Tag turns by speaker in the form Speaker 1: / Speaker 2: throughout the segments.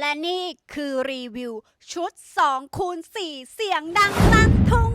Speaker 1: และนี่คือรีวิวชุด2คูณ4เสียงดังตั้งทุ่ง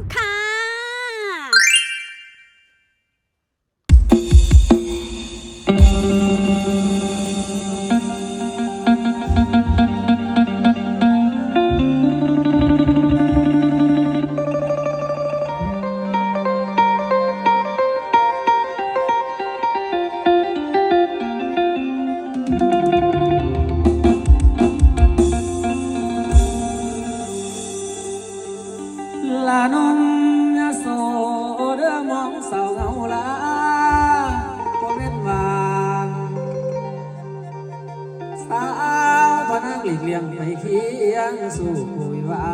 Speaker 2: สู่คุยหวา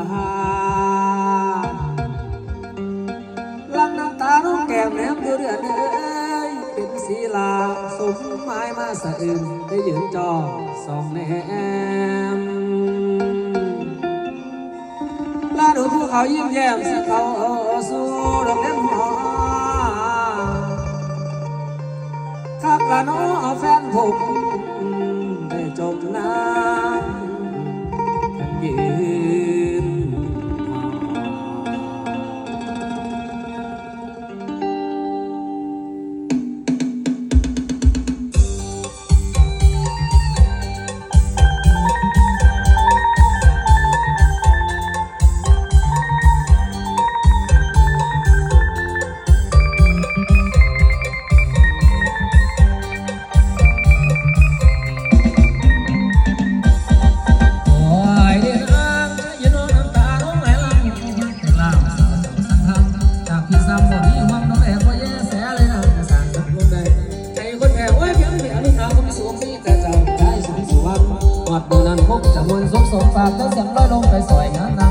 Speaker 2: นลังน้ำตาน้องแก้มแนมเดือดเอ้ยเป็นสีลาสมไม้มาสะอื่นได้ยืนจอสองแนมลาดูภูเขายิ้มแย้มสะเขาสู่ดอกแก้มหอข้าพน้องแฟนผม คงจะมวนสมสมฝากเธอเสียงร้อยลงไปสวยงามนา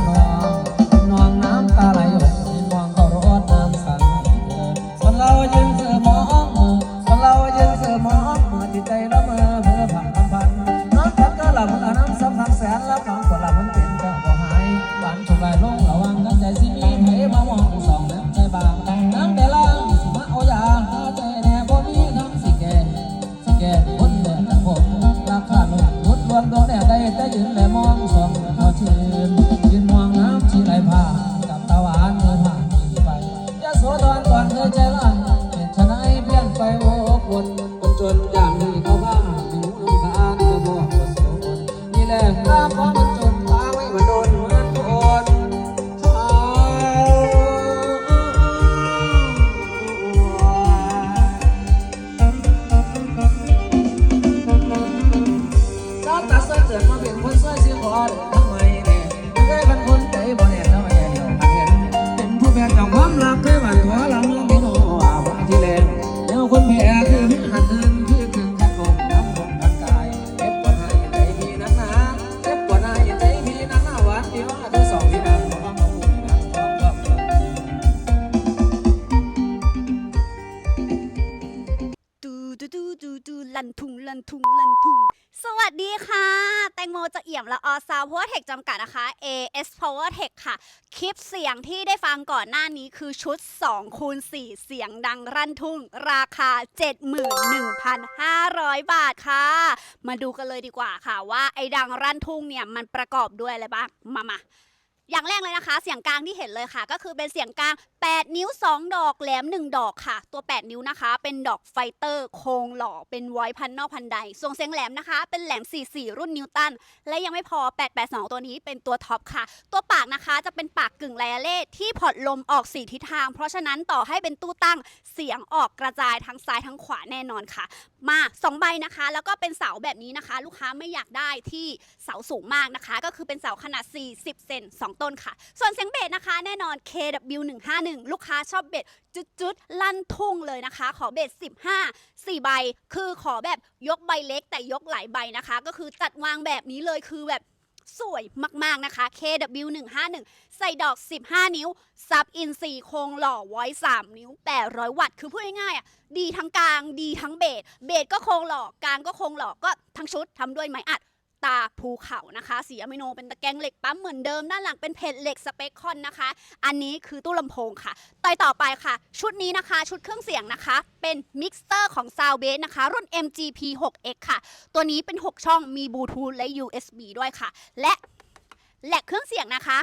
Speaker 1: ลันทุงลันทุงลันทุง สวัสดีค่ะ แตงโมจะเอี่ยมละออซาวพัวเทคจำกัดนะคะ AS Power Tech ค่ะ คลิปเสียงที่ได้ฟังก่อนหน้านี้คือชุด2คูณ4เสียงดังรันทุ่ง ราคา 71,500 บาทค่ะ มาดูกันเลยดีกว่าค่ะว่าไอ้ดังรันทุ่งเนี่ยมันประกอบด้วยอะไรบ้าง มามา อย่างแรกเลยนะคะ เสียงกลางที่เห็นเลยค่ะ ก็คือเป็นเสียงกลาง 8 นิ้ว 2 ดอกแหลม 1 ดอกค่ะ ตัว 8 นิ้วนะคะ เป็นดอกไฟเตอร์ โครงหล่อเป็นไวพันนอกพันใด ส่วนเสียงแหลมนะคะ เป็นแหลม 44 รุ่นนิวตัน และยังไม่พอ 882 ตัวนี้เป็นตัวท็อปค่ะ ตัวปากนะคะจะเป็นปากกึ่งไลเล่ที่พอร์ตลมออก 4 ทิศทาง เพราะฉะนั้นต่อให้เป็นตู้ตั้งเสียงออกกระจายทั้งซ้ายทั้งขวาแน่นอนค่ะ มา 2 ใบนะคะ แล้วก็เป็นเสาแบบนี้นะคะ ลูกค้าไม่อยากได้ที่เสาสูงมากนะคะ ก็คือเป็นเสาขนาด 40 เซน2ต้นค่ะ ส่วนเสียงเบสนะคะแน่นอน KW151 ลูกค้าชอบเบสจุดๆ ลั่นทุ่งเลยนะคะ ขอเบส15 4 ใบ คือขอแบบยกใบเล็กแต่ยกหลายใบนะคะ ก็คือจัดวางแบบนี้เลยคือแบบสวยมาก ๆ นะคะ KW151 ใส่ดอก 15 นิ้ว ซับอินซีโครงหล่อไว้ 3 นิ้ว 800 วัตต์ คือพูดง่ายๆอะ ดีทั้งกลาง ดีทั้งเบส เบสก็โครงหล่อ กลางก็โครงหล่อ ก็ทั้งชุดทำด้วยไม้อัด ตาภูเขานะคะสีอะมิโนเป็นตะแกรงเหล็กปั๊มเหมือนเดิมด้านหลังเป็นเพจเหล็กสเปคคอนนะคะ อันนี้คือตู้ลำโพงค่ะต่อต่อไปค่ะ ชุดนี้นะคะ ชุดเครื่องเสียงนะคะ เป็นมิกเซอร์ของ s o u n d b a s นะคะ รุ่น MGP 6X ค่ะ ตัวนี้เป็น 6 ช่องมีบลูทูธและ USB ด้วยค่ะ และแหลกเครื่องเสียงนะคะ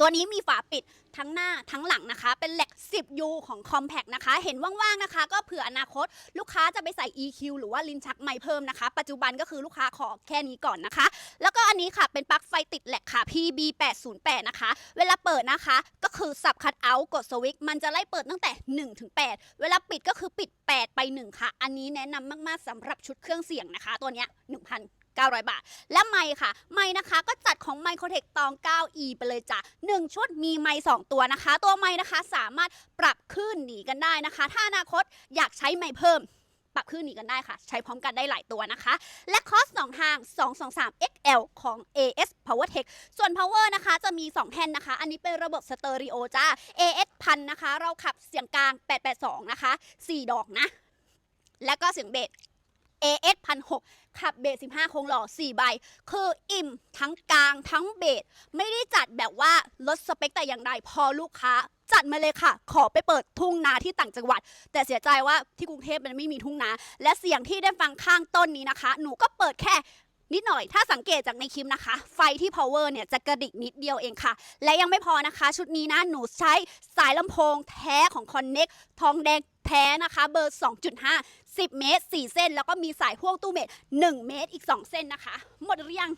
Speaker 1: ตัวนี้มีฝาปิดทั้งหน้าทั้งหลังนะคะ เป็นแหลก 10U ของ Compact นะคะ เห็นว่างๆนะคะ ก็เผื่ออนาคต ลูกค้าจะไปใส่ EQ หรือว่าลิ้นชักไมค์เพิ่มนะคะ ปัจจุบันก็คือลูกค้าขอแค่นี้ก่อนนะคะ แล้วก็อันนี้ค่ะเป็นปลั๊กไฟติดแหลกค่ะ PB808 นะคะ เวลาเปิดนะคะ ก็คือสับคัดเอาท์กดสวิตช์มันจะไล่เปิดตั้งแต่1ถึง8เวลาปิดก็คือปิด 8 ไป 1 ค่ะ อันนี้แนะนำมากๆสำหรับชุดเครื่องเสียงนะคะ ตัวเนี้ย 900 บาท และไมค์ค่ะ ไมค์นะคะก็จัดของไมโครเทคตอง 9e ไปเลยจ้ะ1 ชุดมีไมค์2ตัวนะคะ ตัวไมค์นะคะสามารถปรับคลื่นหนีกันได้นะคะ ถ้าอนาคตอยากใช้ไมค์เพิ่มปรับคลื่นหนีกันได้ค่ะ ใช้พร้อมกันได้หลายตัวนะคะ และคอส2ทาง 223 XL ของ AS PowerTech ส่วน power นะคะ จะมี 2แท่นนะคะ อันนี้เป็นระบบสเตอริโอจ้า AS พันนะคะ เราขับเสียงกลาง 882 นะคะ 4 ดอกนะ แล้วก็เสียงเบส AS พันหก ขับเบส15 คงหล่อ 4 ใบ คืออิ่มทั้งกลางทั้งเบสไม่ได้จัดแบบว่าลดสเปคแต่อย่างใดพอลูกค้าจัดมาเลยค่ะ ขอไปเปิดทุ่งนาที่ต่างจังหวัด แต่เสียใจว่าที่กรุงเทพมันไม่มีทุ่งนา และเสียงที่ได้ฟังข้างต้นนี้นะคะ หนูก็เปิดแค่ นิดหน่อย ถ้าสังเกตจากในคลิปนะคะ ไฟที่ power เนี่ยจะกระดิกนิดเดียวเองค่ะ และยังไม่พอนะคะ ชุดนี้นะ หนูใช้สายลำโพงแท้ของ Connect ทองแดงแท้นะคะ เบอร์ 2.5 10 เมตร 4 เส้น แล้วก็มีสายพ่วงตู้เมตร 1 เมตรอีก 2 เส้นนะคะ หมดหรือยัง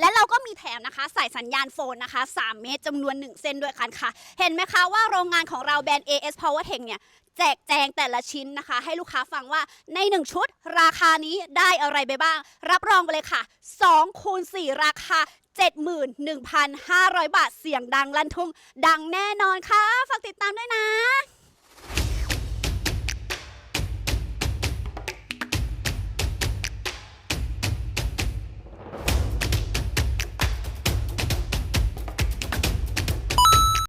Speaker 1: และเราก็มีแถมนะคะสายสัญญาณโฟนนะคะ 3 เมตรจำนวน 1 เส้นด้วยกันค่ะ เห็นไหมคะว่าโรงงานของเราแบรนด์ AS PowerTech เนี่ย แจกแจงแต่ละชิ้นนะคะ ให้ลูกค้าฟังว่าใน 1 ชุดราคานี้ได้อะไรไปบ้าง รับรองไปเลยค่ะ2คูณ4ราคา 71,500 บาทเสียงดังลั่นทุ่ง ดังแน่นอนค่ะ ฝากติดตามด้วยนะ